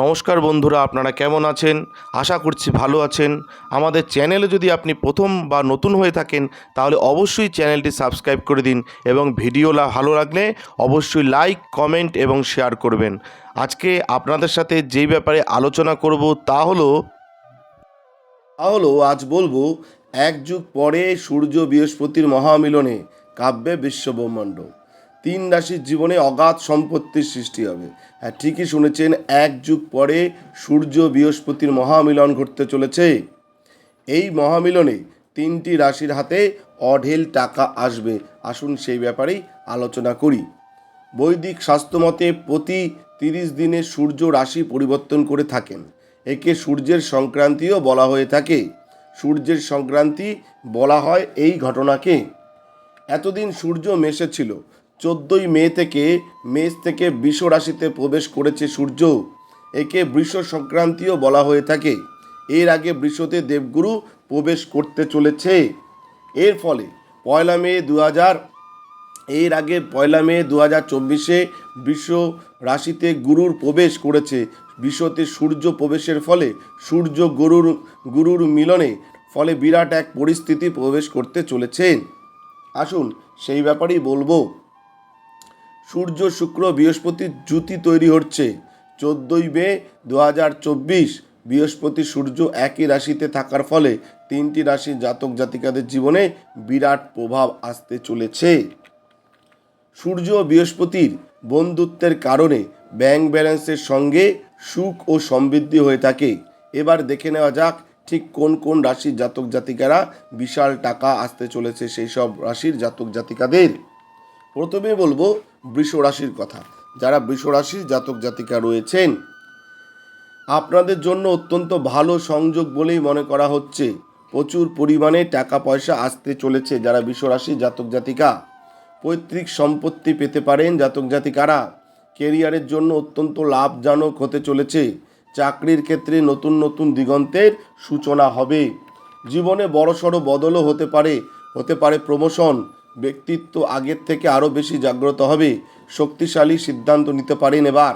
নমস্কার বন্ধুরা, আপনারা কেমন আছেন? আশা করছি ভালো আছেন। আমাদের চ্যানেলে যদি আপনি প্রথম বা নতুন হয়ে থাকেন, তাহলে অবশ্যই চ্যানেলটি সাবস্ক্রাইব করে দিন এবং ভিডিও ভালো লাগলে অবশ্যই লাইক, কমেন্ট এবং শেয়ার করবেন। আজকে আপনাদের সাথে যেই ব্যাপারে আলোচনা করব তা হলো তা হলো আজ বলব, এক যুগ পরে সূর্য বৃহস্পতির মহামিলনে কাব্যে বিশ্বব্রহ্মাণ্ড তিন রাশির জীবনে অগাধ সম্পত্তির সৃষ্টি হবে। হ্যাঁ ঠিকই শুনেছেন, এক যুগ পরে সূর্য বৃহস্পতির মহামিলন ঘটতে চলেছে। এই মহামিলনে তিনটি রাশির হাতে অঢেল টাকা আসবে। আসুন সেই ব্যাপারেই আলোচনা করি। বৈদিক স্বাস্থ্যমতে প্রতি তিরিশ দিনে সূর্য রাশি পরিবর্তন করে থাকেন। একে সূর্যের সংক্রান্তিও বলা হয়ে থাকে। সূর্যের সংক্রান্তি বলা হয় এই ঘটনাকে। এতদিন সূর্য মেষে ছিল চোদ্দোই মে থেকে মেষ থেকে বৃষ রাশিতে প্রবেশ করেছে সূর্য। একে বৃষ সংক্রান্তিও বলা হয়ে থাকে। এর আগে বৃষতে দেবগুরু প্রবেশ করতে চলেছে। এর ফলে পয়লা মে দু হাজার এর আগে পয়লা মে দু হাজার চব্বিশে বিশ্ব রাশিতে গুরুর প্রবেশ করেছে। বিশ্বতে সূর্য প্রবেশের ফলে সূর্য গুরুর গুরুর মিলনে ফলে বিরাট এক পরিস্থিতি প্রবেশ করতে চলেছে। আসুন সেই ব্যাপারেই বলব। সূর্য, শুক্র বৃহস্পতির জুতি তৈরি হচ্ছে। চোদ্দোই মে দু হাজার চব্বিশ, বৃহস্পতি, সূর্য একই রাশিতে থাকার ফলে তিনটি রাশির জাতক জাতিকাদের জীবনে বিরাট প্রভাব আসতে চলেছে। সূর্য ও বৃহস্পতির বন্ধুত্বের কারণে ব্যাংক ব্যালেন্সের সঙ্গে সুখ ও সমৃদ্ধি হয়ে থাকে। এবার দেখে নেওয়া যাক ঠিক কোন কোন রাশির জাতক জাতিকারা বিশাল টাকা আসতে চলেছে সেই সব রাশির জাতক জাতিকাদের। প্রথমে বলব বৃষ রাশির কথা। যারা বৃষ রাশির জাতক জাতিকা রয়েছেন, আপনাদের জন্য অত্যন্ত ভালো সংযোগ বলেই মনে করা হচ্ছে। প্রচুর পরিমাণে টাকা পয়সা আসতে চলেছে যারা বিশ্বরাশি জাতক জাতিকা। পৈতৃক সম্পত্তি পেতে পারেন জাতক জাতিকারা। কেরিয়ারের জন্য অত্যন্ত লাভজনক হতে চলেছে। চাকরির ক্ষেত্রে নতুন নতুন দিগন্তের সূচনা হবে। জীবনে বড়সড় বদলও হতে পারে হতে পারে প্রমোশন ব্যক্তিত্ব আগের থেকে আরও বেশি জাগ্রত হবে, শক্তিশালী সিদ্ধান্ত নিতে পারেন এবার।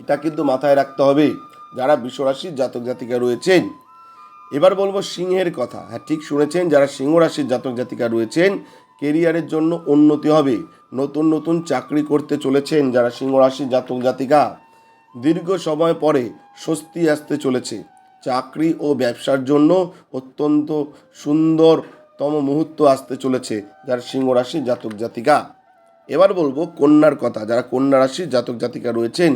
এটা কিন্তু মাথায় রাখতে হবে, যারা বিশ্বরাশির জাতক জাতিকা রয়েছেন। এবার বলব সিংহের কথা। হ্যাঁ ঠিক শুনেছেন, যারা সিংহ রাশির জাতক জাতিকা রয়েছেন কেরিয়ারের জন্য উন্নতি হবে। নতুন নতুন চাকরি করতে চলেছেন যারা সিংহ রাশির জাতক জাতিকা। দীর্ঘ সময় পরে স্বস্তি আসতে চলেছে। চাকরি ও ব্যবসার জন্য অত্যন্ত সুন্দরতম মুহূর্ত আসতে চলেছে যারা সিংহ রাশির জাতক জাতিকা। এবার বলব কন্যার কথা, যারা কন্যা রাশির জাতক জাতিকা রয়েছেন,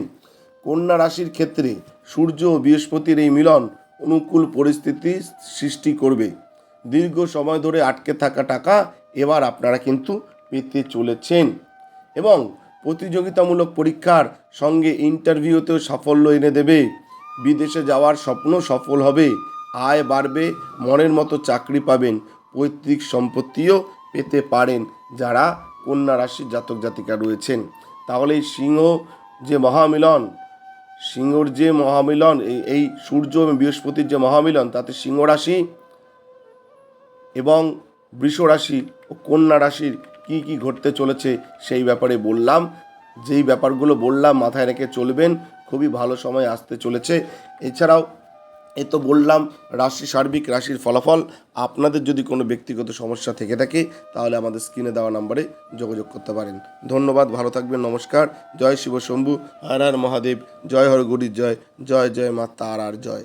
কন্যা রাশির ক্ষেত্রে সূর্য ও বৃহস্পতির এই মিলন অনুকূল পরিস্থিতি সৃষ্টি করবে। দীর্ঘ সময় ধরে আটকে থাকা টাকা এবার আপনারা কিন্তু পেতে চলেছেন। এবং প্রতিযোগিতামূলক পরীক্ষার সঙ্গে ইন্টারভিউতেও সাফল্য এনে দেবে। বিদেশে যাওয়ার স্বপ্ন সফল হবে, আয় বাড়বে, মনের মতো চাকরি পাবেন পৈতৃক সম্পত্তিও পেতে পারেন যারা কন্যা রাশির জাতক জাতিকা রয়েছেন। তাহলে এই সিংহ যে মহামিলন, সিংহর যে মহামিলন, এই- সূর্য এবং বৃহস্পতির যে মহামিলন, তাতে সিংহ রাশি এবং বৃষ রাশি ও কন্যা রাশির কি কি ঘটতে চলেছে সেই ব্যাপারে বললাম। যেই ব্যাপারগুলো বললাম, মাথায় রেখে চলবেন, খুবই ভালো সময় আসতে চলেছে। এছাড়াও এ তো বললাম, রাশি সার্বিক রাশির ফলাফল। আপনাদের যদি কোনো ব্যক্তিগত সমস্যা থেকে থাকে, তাহলে আমাদের স্ক্রিনে দেওয়া নাম্বারে যোগাযোগ করতে পারেন। ধন্যবাদ, ভালো থাকবেন, নমস্কার। জয় শিব শম্ভু, হর হর মহাদেব, জয় হর গরির জয় জয় জয় মা তার আর জয়।